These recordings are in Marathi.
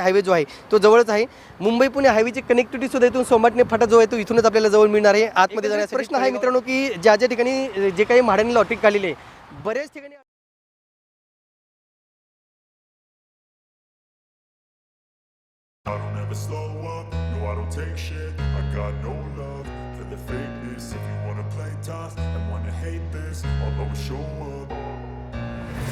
हायवे जो आहे तो जवळच आहे. मुंबई पुणे हायवेची कनेक्टिव्हिटी सुद्धा इथून सोमाटणे फाटा जो आहे तो इथूनच आपल्याला जवळ मिळणार आहे. आतमध्ये जाण्याचा प्रश्न आहे मित्रांनो की ज्या ज्या ठिकाणी जे काही म्हाडांनी लॉटरी काढलेली आहे बरेच ठिकाणी I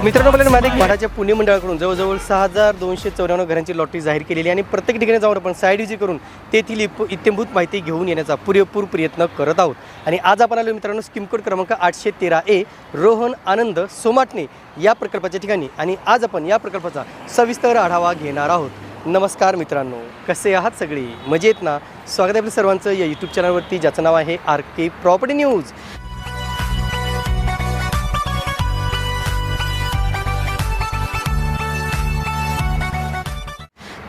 मित्रांनो आपल्याला माहिती आहे म्हाडाच्या पुणे मंडळाकडून जवळजवळ सहा हजार दोनशे चौऱ्याण्णव घरांची लॉटरी जाहीर केलेली आणि प्रत्येक ठिकाणी जाऊन आपण साईड विजिट करून तेथील इप- इत्यंभूत माहिती घेऊन येण्याचा पुरेपूर प्रयत्न करत आहोत. आणि आज आपण आलो मित्रांनो स्कीम कोड क्रमांक आठशे तेरा ए रोहन आनंद सोमाटणे या प्रकल्पाच्या ठिकाणी. आणि आज आपण या प्रकल्पाचा सविस्तर आढावा घेणार आहोत. नमस्कार मित्रांनो कसे आहात सगळे? मजेत ना? स्वागत आहे आपल्या सर्वांचं या यूट्यूब चॅनलवरती ज्याचं नाव आहे आर के प्रॉपर्टी न्यूज.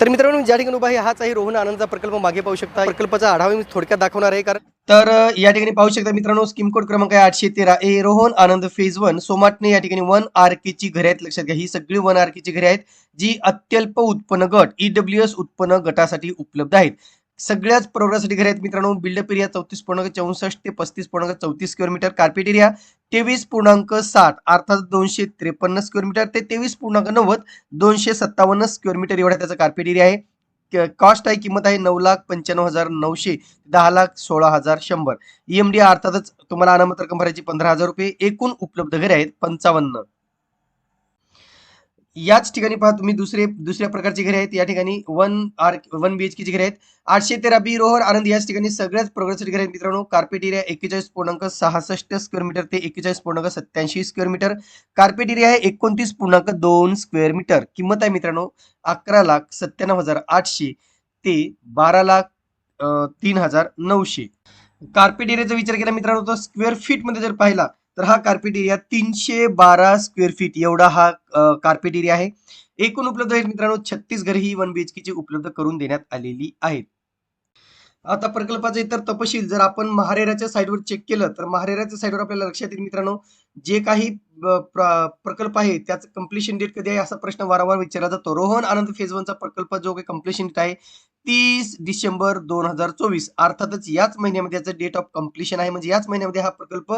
तर मित्रांनो ज्या ठिकाणी उभा आहे हाच आहे रोहन आनंदचा प्रकल्प. मागे पाहू शकता प्रकल्पाचा आढावा मी थोडक्यात दाखवणार आहे कारण तर या ठिकाणी पाहू शकता मित्रांनो स्कीम कोड क्रमांक आहे आठशे तेरा. ए रोहन आनंद फेज वन सोमाटणे या ठिकाणी वन आर के ची घरे आहेत. लक्षात घ्या ही सगळी वन आर के ची घरे आहेत जी अत्यल्प उत्पन्न गट ईडब्ल्यू एस उत्पन्न गटासाठी उपलब्ध आहेत. सगळ्याच प्रवर्गासाठी घरे आहेत मित्रांनो. बिल्डअप एरिया चौतीस पूर्णांक चौसष्ट ते पस्तीस पूर्णांक चौतीस किलोमीटर कार्पेट एरिया तेवीस पूर्णांक साठ अर्थात दोनशे त्रेपन्न स्क्वेअर मीटर ते तेवीस पूर्णांक नव्वद दोनशे सत्तावन्न स्क्वेअर मीटर एवढा त्याचा कार्पेट एरिया आहे. कॉस्ट आहे किंमत आहे नऊ लाख पंच्याण्णव हजार नऊशे दहा लाख सोळा हजार शंभर. ईएमडी अर्थातच तुम्हाला अनामत रक्कम भरायची पंधरा हजार रुपये एकूण उपलब्ध घरे आहेत पंचावन्न. याच ठिकाणी पहा तुम्ही दुसरे दुसऱ्या प्रकारची घरे आहेत. या ठिकाणी one R one B H केचे घरे आहेत. आठशे तेरा बी रोहर आनंद याच ठिकाणी सगळ्याच प्रकारचे घरे आहेत मित्रांनो. कार्पेट एरिया एक्केचाळीस पूर्णांक सहासष्ट स्क्वेअर मीटर ते एक्केचाळीस पूर्णांक सत्याऐंशी स्क्वेअर मीटर कार्पेट एरिया आहे एकोणतीस पूर्णांक दोन स्क्वेअर मीटर किंमत आहे मित्रांनो अकरा लाख सत्त्याण्णव हजार आठशे ते बारा लाख तीन हजार नऊशे. कार्पेट एरियाचा विचार केला मित्रांनो तर स्क्वेअर फीटमध्ये जर पाहिला तर हा कार्पेट एरिया तीनशे बारा स्क्वेअर फीट एवढा हा कार्पेट एरिया आहे. एकूण उपलब्ध आहेत मित्रांनो छत्तीस घरे ही वन बीएचकेची उपलब्ध करून देण्यात आलेली आहेत. आता प्रकल्पाचे इतर तपशील जर आपण महारेराच्या साईडवर चेक केलं तर महारेराच्या साईडवर आपल्याला लक्षात येईल मित्रांनो जे काही प्रकल्प आहे त्याचं कम्प्लिशन डेट कधी आहे असा प्रश्न वारंवार विचारला जातो. रोहन आनंद फेज वनचा प्रकल्प जो काही कम्प्लिशन डेट आहे तीस डिसेंबर दोन हजार चोवीस. अर्थातच याच महिन्यामध्ये याचं डेट ऑफ कम्प्लिशन आहे. म्हणजे याच महिन्यामध्ये हा प्रकल्प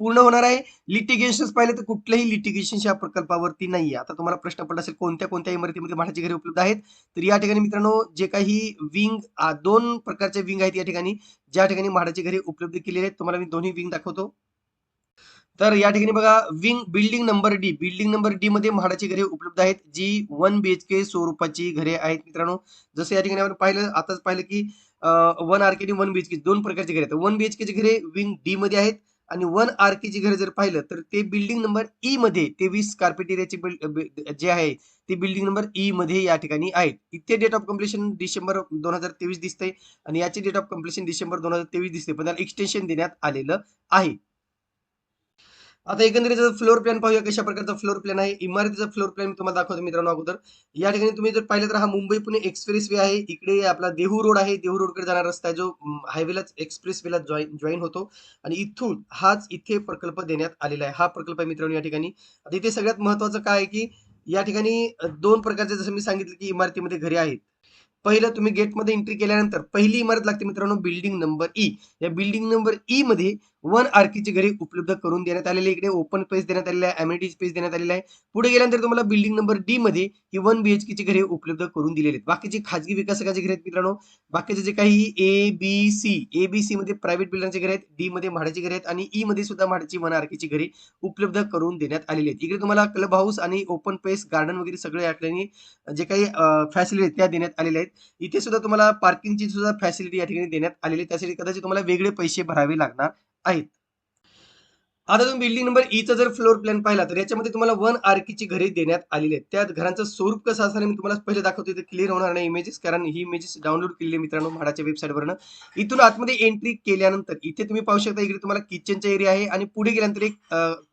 पूर्ण होणार आहे. लिटिगेशन पाहिले तर कुठलंही लिटिगेशन या प्रकल्पावरती नाही आता तुम्हाला प्रश्न पडला असेल कोणत्या कोणत्या इमारतीमध्ये भाड्याची घरे उपलब्ध आहेत? तर या ठिकाणी मित्रांनो जे काही विंग दोन प्रकारचे विंग आहेत या ठिकाणी ज्या ठिकाणी म्हाडाची घरे उपलब्ध केलेली आहेत. तुम्हाला मी दोन्ही विंग दाखवतो. तर या ठिकाणी बघा wing building number D building number D मध्ये म्हाडाची घरे उपलब्ध आहेत जी वन बीएचके स्वरूपाची घरे आहेत मित्रांनो. जसं या ठिकाणी आपण पाहिलं आताच पाहिलं की one R K one BHK दोन प्रकारची घरे आहेत. वन बीएचके ची घरे विंग डी मध्ये आहेत आणि वन आर केची घरे जर पाहिलं तर ते बिल्डिंग नंबर ई मध्ये तेवीस कार्पेटेरियाचे जे आहे ते बिल्डिंग नंबर ई मध्ये या ठिकाणी आहेत. इथे डेट ऑफ कम्प्लिशन डिसेंबर दोन हजार तेवीस दिसतंय आणि याचे डेट ऑफ कम्प्लिशन डिसेंबर दोन हजार तेवीस दिसते पण त्याला एक्सटेन्शन देण्यात आलेलं आहे. आता एकंदरीत फ्लोर प्लॅन पाहूया कशा प्रकारचा फ्लोअर प्लॅन आहे. इमारतीचा फ्लोअर प्लॅन मी तुम्हाला दाखवतो मित्रांनो अगोदर. या ठिकाणी तुम्ही जर पाहिलं तर हा मुंबई पुणे एक्सप्रेस वे आहे. इकडे आपला देहू रोड आहे. देहू रोडकडे जाणारा रस्ता आहे जो हायवेलाच एक्सप्रेस वेला जॉईन जॉईन होतो. आणि इथून हाच इथे प्रकल्प देण्यात आलेला आहे. हा प्रकल्प आहे मित्रांनो या ठिकाणी. आता इथे सगळ्यात महत्वाचं काय आहे की या ठिकाणी दोन प्रकारचे जसं मी सांगितलं की इमारतीमध्ये घरे आहेत. पहिलं तुम्ही गेटमध्ये एंट्री केल्यानंतर पहिली इमारत लागते मित्रांनो बिल्डिंग नंबर ई या बिल्डिंग नंबर ई मध्ये वन आरकीची घरे उपलब्ध करून देण्यात आलेली इकडे ओपन स्पेस देण्यात आलेला आहे. अमेनिटी स्पेस देण्यात आलेला आहे. पुढे गेल्यानंतर तुम्हाला बिल्डिंग नंबर डी मध्ये ही वन बीएचके ची घरे उपलब्ध करून दिलेली आहेत. बाकीची खाजगी विकासकाची घरे आहेत मित्रांनो. बाकीचे जे काही A B C A B C मध्ये प्रायव्हेट बिल्डरचे घरे आहेत. डी मध्ये म्हाडाची घरे आहेत. आणि ई मध्ये सुद्धा म्हाडाची वन आरकेची घरे उपलब्ध करून देण्यात आलेली आहेत. इकडे तुम्हाला क्लब हाऊस आणि ओपन स्पेस गार्डन वगैरे सगळे याठिकाणी जे काही फॅसिलिटी आहेत त्या देण्यात आलेल्या आहेत. इथे सुद्धा तुम्हाला पार्किंगची सुद्धा फॅसिलिटी या ठिकाणी देण्यात आलेली आहे त्यासाठी कदाचित तुम्हाला वेगळे पैसे भरावे लागणार. आहेत. आता तुम्ही बिल्डिंग नंबर ईचा जर फ्लोअर प्लॅन पाहिला तर याच्यामध्ये तुम्हाला वन आरकीची घरे देण्यात आलेली आहेत. त्या घरांचं स्वरूप कसं असणार मी तुम्हाला पहिले दाखवतो. इथे क्लिअर होणार नाही इमेजेस कारण ही इमेजेस डाउनलोड केलेली आहे मित्रांनो म्हाडाच्या वेबसाईटवरनं इथून आतमध्ये एंट्री केल्यानंतर इथे तुम्ही पाहू शकता इकडे तुम्हाला किचनचा एरिया आहे आणि पुढे गेल्यानंतर एक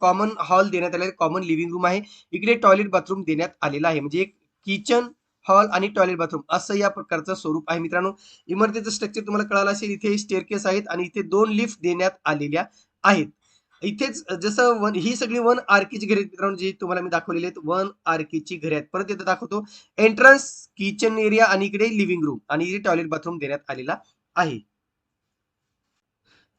कॉमन हॉल देण्यात आलेला आहे कॉमन लिव्हिंग रूम आहे. इकडे टॉयलेट बाथरूम देण्यात आलेला आहे. म्हणजे एक किचन हॉल आणि टॉयलेट बाथरूम असं या प्रकारचं स्वरूप आहे मित्रांनो. इमारतीचं स्ट्रक्चर तुम्हाला कळालं असेल इथे स्टेअरकेस आहेत आणि इथे दोन लिफ्ट देण्यात आलेल्या आहेत. इथेच जसं वन ही सगळी वन आरकीची घरे मित्रांनो जी तुम्हाला मी दाखवलेली आहेत. वन आरकीची घरे आहेत. परत इथं दाखवतो. एंट्रन्स किचन एरिया आणि इकडे लिव्हिंग रूम आणि इथे टॉयलेट बाथरूम देण्यात आलेला आहे.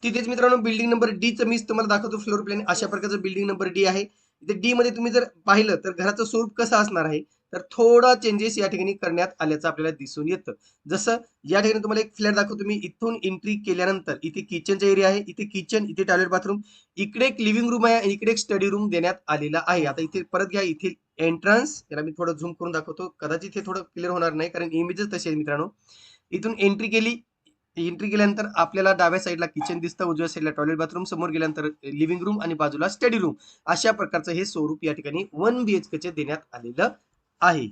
तिथेच मित्रांनो बिल्डिंग नंबर डी चं मी तुम्हाला दाखवतो फ्लोर प्लॅन अशा प्रकारचं बिल्डिंग नंबर डी आहे. इथे डी मध्ये तुम्ही जर पाहिलं तर घराचं स्वरूप कसं असणार आहे? तर थोडा चेंजेस या ठिकाणी करण्यात आल्याचं आपल्याला दिसून येतं. जसं या ठिकाणी तुम्हाला एक फ्लॅट दाखवतो. मी इथून एंट्री केल्यानंतर इथे किचनचा एरिया आहे. इथे किचन इथे टॉयलेट बाथरूम इकडे एक लिव्हिंग रूम आहे आणि इकडे एक स्टडी रूम देण्यात आलेला आहे. आता इथे परत घ्या. इथे एंट्रन्स याला मी थोडं झूम करून दाखवतो. कदाचित हे थोडं क्लिअर होणार नाही कारण इमेजेस तसे आहेत मित्रांनो. इथून एंट्री केली. एंट्री केल्यानंतर आपल्याला डाव्या साईडला किचन दिसतं उजव्या साईडला टॉयलेट बाथरूम समोर गेल्यानंतर लिव्हिंग रूम आणि बाजूला स्टडी रूम अशा प्रकारचं हे स्वरूप या ठिकाणी वन बीएचकेचे देण्यात आलेलं आहे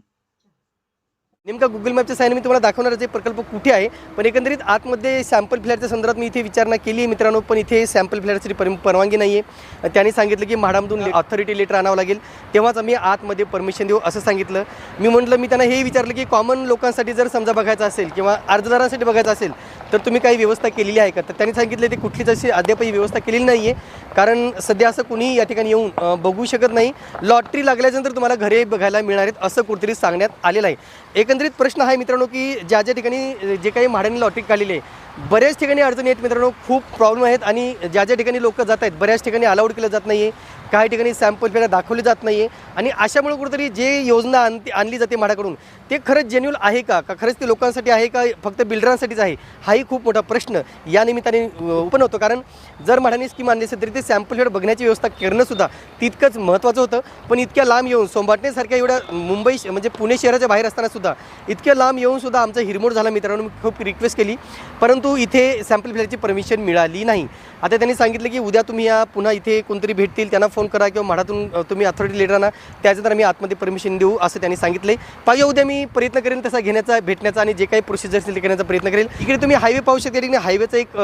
नेमका गुगल मॅपच्या साईन मी तुम्हाला दाखवणारच आहे प्रकल्प कुठे आहे पण एकंदरीत आतमध्ये सॅम्पल फ्लॅटच्या संदर्भात मी इथे विचारणा केली आहे मित्रांनो पण इथे सॅम्पल फ्लॅटसाठी पर परवानगी नाही आहे त्यांनी सांगितलं की म्हाडामधून ऑथॉरिटी लेटर आणावं लागेल. तेव्हाच आम्ही आतमध्ये परमिशन देऊ असं सांगितलं. मी म्हटलं मी त्यांना हे विचारलं की कॉमन लोकांसाठी जर समजा बघायचं असेल किंवा अर्जदारांसाठी बघायचं असेल तर तुम्ही काही व्यवस्था केलेली आहे का? तर त्यांनी सांगितलं ते कुठलीच अशी अद्यापही व्यवस्था केलेली नाही आहे कारण सध्या असं कुणी या ठिकाणी येऊन बघू शकत नाही. लॉटरी लागल्यानंतर तुम्हाला घरे बघायला मिळणार आहेत असं कुठेतरी सांगण्यात आलेलं आहे. एकंदरीत प्रश्न हा आहे मित्रांनो की ज्या ज्या ठिकाणी जे काही म्हाडांनी लॉटरी काढलेली आहे बऱ्याच ठिकाणी अडचणी आहेत मित्रांनो खूप प्रॉब्लेम आहेत आणि ज्या ज्या ठिकाणी लोक जात आहेत बऱ्याच ठिकाणी अलाउड केलं जात नाही आहे काही ठिकाणी सॅम्पल फेऱ्या दाखवली जात नाही आहे आणि अशामुळे कुठेतरी जे योजना आणती आणली जाते म्हाडाकडून ते खरंच जेन्युअल आहे का? का खरंच ते लोकांसाठी आहे का? फक्त बिल्डरांसाठीच आहे? हाही खूप मोठा प्रश्न या निमित्ताने ओपन होतो. कारण जर म्हाडाने स्कीम आणली असेल तरी ते सॅम्पल फेड बघण्याची व्यवस्था करणंसुद्धा तितकंच महत्त्वाचं होतं. पण इतक्या लांब येऊन सोमवारनेसारख्या एवढ्या मुंबई श- म्हणजे पुणे शहराच्या बाहेर असतानासुद्धा इतक्या लांब येऊनसुद्धा आमचा हिरमोड झाला मित्रांनो. मी खूप रिक्वेस्ट केली. परंतु इथे सॅम्पल फ्लॅटची परमिशन मिळाली नाही. आता त्यांनी सांगितलं की उद्या तुम्ही या पुन्हा इथे कोणतरी भेटतील त्यांना फोन करा किंवा म्हाडातून तुम्ही अथॉरिटी लिडरांना त्याच्यानंतर आम्ही आतमध्ये परमिशन देऊ असं त्यांनी सांगितलं आहे पाहिजे उद्या मी प्रयत्न करेन तसा घेण्याचा भेटण्याचा आणि जे काही प्रोसिजर असेल ते करण्याचा प्रयत्न करेल. इकडे तुम्ही हायवे पाहू शकता या ठिकाणी हायवेचा एक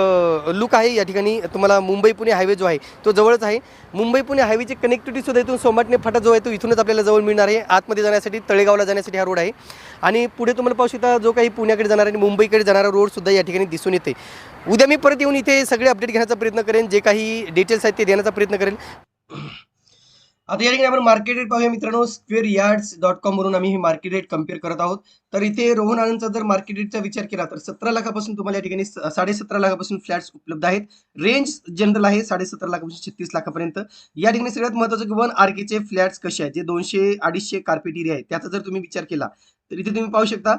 लुक आहे. या ठिकाणी तुम्हाला मुंबई पुणे हायवे जो आहे तो जवळच आहे. मुंबई पुणे हायवेची कनेक्टिव्हिटी सुद्धा इथून सोमाटणे फाटा जो आहे तो इथूनच आपल्याला जवळ मिळणार आहे. आतमध्ये जाण्यासाठी तळेगावला जाण्यासाठी हा रोड आहे. आणि पुढे तुम्हाला पाहू शकता जो काही पुण्याकडे जाणार आणि मुंबईकडे जाणारा रोड सुद्धा या ठिकाणी दिसून येते. उद्या मी परत येऊन इथे सगळे अपडेट घेण्याचा प्रयत्न करेन जे काही डिटेल्स आहेत ते देण्याचा प्रयत्न करेन. आता या ठिकाणी आपण मार्केट रेट पाहूया मित्रांनो स्क्वेअर यार्ड्स डॉट कॉम वरून आम्ही ही मार्केट रेट कंपेअर करत आहोत. तर इथे रोहन आनंदचा जर मार्केट रेटचा विचार केला तर सतरा लाखापासून तुम्हाला या ठिकाणी साडे सतरा लाखापासून फ्लॅट्स उपलब्ध आहेत. रेंज जनरल आहे साडे सतरा लाखापासून छत्तीस लाखापर्यंत. या ठिकाणी सगळ्यात महत्वाचं की वन आरकेचे फ्लॅट्स कसे आहेत? जे दोनशे अडीचशे कार्पेट एरिया आहे त्याचा जर तुम्ही विचार केला तर इथे तुम्ही पाहू शकता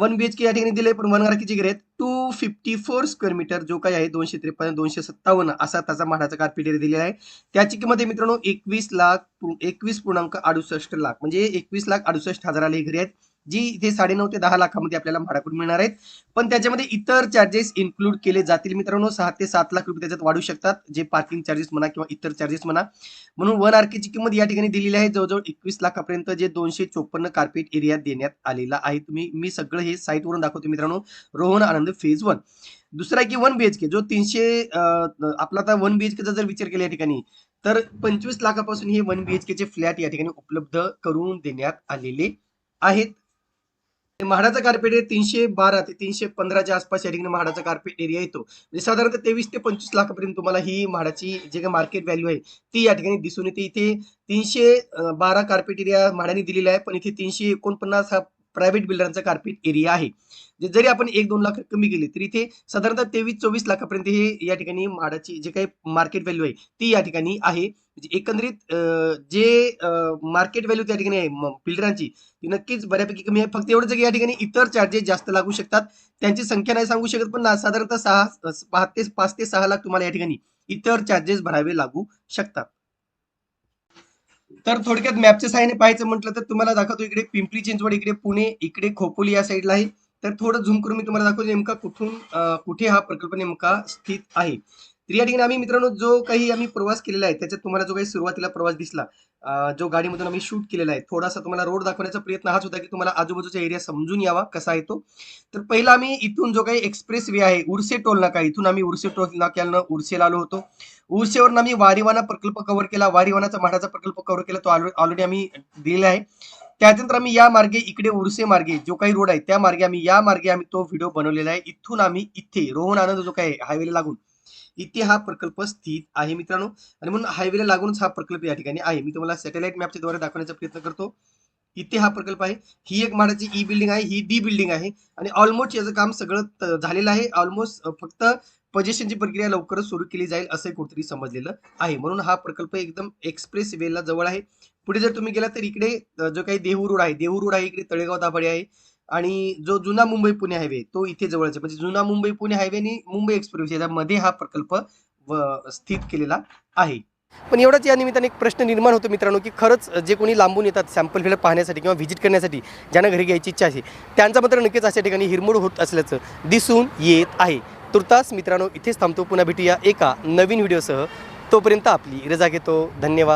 वन बी एच के या ठिकाणी दिले पण वन आरकेचे घरे आहेत two fifty four square metre जो काही आहे दोनशे त्रेपन्न दोनशे सत्तावन्न असा त्याचा माठाचा कार्पेट एरिया दिलेला आहे. त्याची किंमत आहे मित्रांनो एकवीस लाख एकवीस पूर्णांक अडुसष्ट लाख म्हणजे एकवीस लाख अडुसष्ट हजाराला ही घरे आहेत. जी इथे साडेनऊ ते दहा लाखामध्ये आपल्याला भाडाकडून मिळणार आहेत. पण त्याच्यामध्ये इतर चार्जेस इन्क्लूड केले जातील. मित्रांनो सहा ते सात लाख रुपये त्याच्यात वाढू शकतात. जे पार्किंग चार्जेस म्हणा किंवा इतर चार्जेस म्हणा. म्हणून वन आरकेची किंमत या ठिकाणी दिलेली आहे. जवळजवळ एकवीस लाखापर्यंत जे दोनशे चोपन्न कार्पेट एरिया देण्यात आलेला आहे. तुम्ही मी सगळं हे साईटवरून दाखवतो मित्रांनो. रोहन आनंद फेज वन दुसरा आहे की वन बीएचके जो तीनशे आपला आता वन बीएचकेचा जर विचार केला या ठिकाणी तर पंचवीस लाखापासून हे वन बीएचकेचे फ्लॅट या ठिकाणी उपलब्ध करून देण्यात आलेले आहेत. म्हाडाचा कार्पेट एरिया तीनशे बारा ते तीनशे पंधराच्या आसपास या ठिकाणी म्हाडाचा कार्पेट एरिया येतो. म्हणजे साधारणतः तेवीस ते पंचवीस लाखापर्यंत तुम्हाला ही म्हाडाची जे काही मार्केट व्हॅल्यू आहे ती या ठिकाणी दिसून येते. इथे तीनशे बारा कार्पेट एरिया म्हाडाने दिलेला आहे पण इथे तीनशे एकोणपन्नास हा प्रायव्हेट बिल्डरांचा कार्पेट एरिया आहे. जे जरी आपण एक दोन लाख कमी केली तरी इथे साधारणतः तेवीस चोवीस लाखापर्यंत हे या ठिकाणी माडाची जे काही मार्केट व्हॅल्यू आहे ती या ठिकाणी आहे. म्हणजे एकंदरीत जे मार्केट व्हॅल्यू त्या ठिकाणी आहे बिल्डरांची ती नक्कीच बऱ्यापैकी कमी आहे. फक्त एवढंच की या ठिकाणी इतर चार्जेस जास्त लागू शकतात. त्यांची संख्या नाही सांगू शकत पण साधारणतः सहा पाच ते पाच ते सहा लाख तुम्हाला या ठिकाणी इतर चार्जेस भरावे लागू शकतात. तर थोडक्यात मॅपच्या साहाय्याने पाहायचं म्हटलं तर तुम्हाला दाखवतो इकडे पिंपरी चिंचवड इकडे पुणे इकडे खोपोली या साईडला आहे. तर थोडं झूम करून मी तुम्हाला दाखवतो नेमका कुठून कुठे हा प्रकल्प नेमका स्थित आहे. तर या ठिकाणी आम्ही मित्रांनो जो काही आम्ही प्रवास केलेला आहे त्याच्यात तुम्हाला जो काही सुरुवातीला प्रवास दिसला जो गाडीमधून आम्ही शूट केलेला आहे थोडासा तुम्हाला रोड दाखवण्याचा प्रयत्न हाच होता की तुम्हाला आजूबाजूचा एरिया समजून यावा कसा आहे तो. तर पहिला आम्ही इथून जो काही एक्सप्रेस वे आहे उर्से टोल नाका इथून आम्ही उर्से टोल नाक्यानं उर्सेला आलो होतो. उर्सेवरून आम्ही वारीवाना प्रकल्प कव्हर केला वारीवानाचा म्हाडाचा प्रकल्प कव्हर केला तो ऑलरेडी आम्ही दिलेला आहे. त्यानंतर आम्ही या मार्गे इकडे उर्से मार्गे जो काही रोड आहे त्या मार्गे आम्ही या मार्गे आम्ही तो व्हिडिओ बनवलेला आहे. इथून आम्ही इथे रोहन आनंद जो काही हायवेला लागून इथे हा प्रकल्प स्थित आहे मित्रांनो. आणि म्हणून हायवेला लागूनच हा प्रकल्प या ठिकाणी आहे. मी तुम्हाला सॅटेलाइट मॅपच्या द्वारे दाखवण्याचा प्रयत्न करतो. इथे हा प्रकल्प आहे. ही एक माडाची e ई बिल्डिंग आहे. ही डी बिल्डिंग आहे. आणि ऑलमोस्ट याचं काम सगळं त- झालेलं आहे. ऑलमोस्ट फक्त पजेशनची प्रक्रिया लवकरच सुरू केली जाईल असं कुठेतरी समजलेलं आहे. म्हणून हा प्रकल्प एकदम एक्सप्रेस वेला जवळ आहे. पुढे जर तुम्ही गेला तर इकडे जो काही देहू रोड आहे देहू रोड आहे इकडे तळेगाव दाभाडे आहे. आणि जो जुना मुंबई पुणे हायवे तो इथे जवळच आहे. म्हणजे जुना मुंबई पुणे हायवे आणि मुंबई एक्सप्रेस याच्यामध्ये हा प्रकल्प व- स्थित केलेला आहे. पण एवढाच या निमित्ताने एक प्रश्न निर्माण होतो मित्रांनो की खरंच जे कोणी लांबून येतात सॅम्पल फिलर पाहण्यासाठी किंवा व्हिजिट करण्यासाठी ज्यांना घरी घ्यायची इच्छा आहे त्यांचा मात्र नक्कीच अशा ठिकाणी हिरमोड होत असल्याचं दिसून येत आहे. तुर्तास मित्रांनो इथेच थांबतो. पुन्हा भेटूया एका नवीन व्हिडिओसह तोपर्यंत आपली रजा घेतो. धन्यवाद.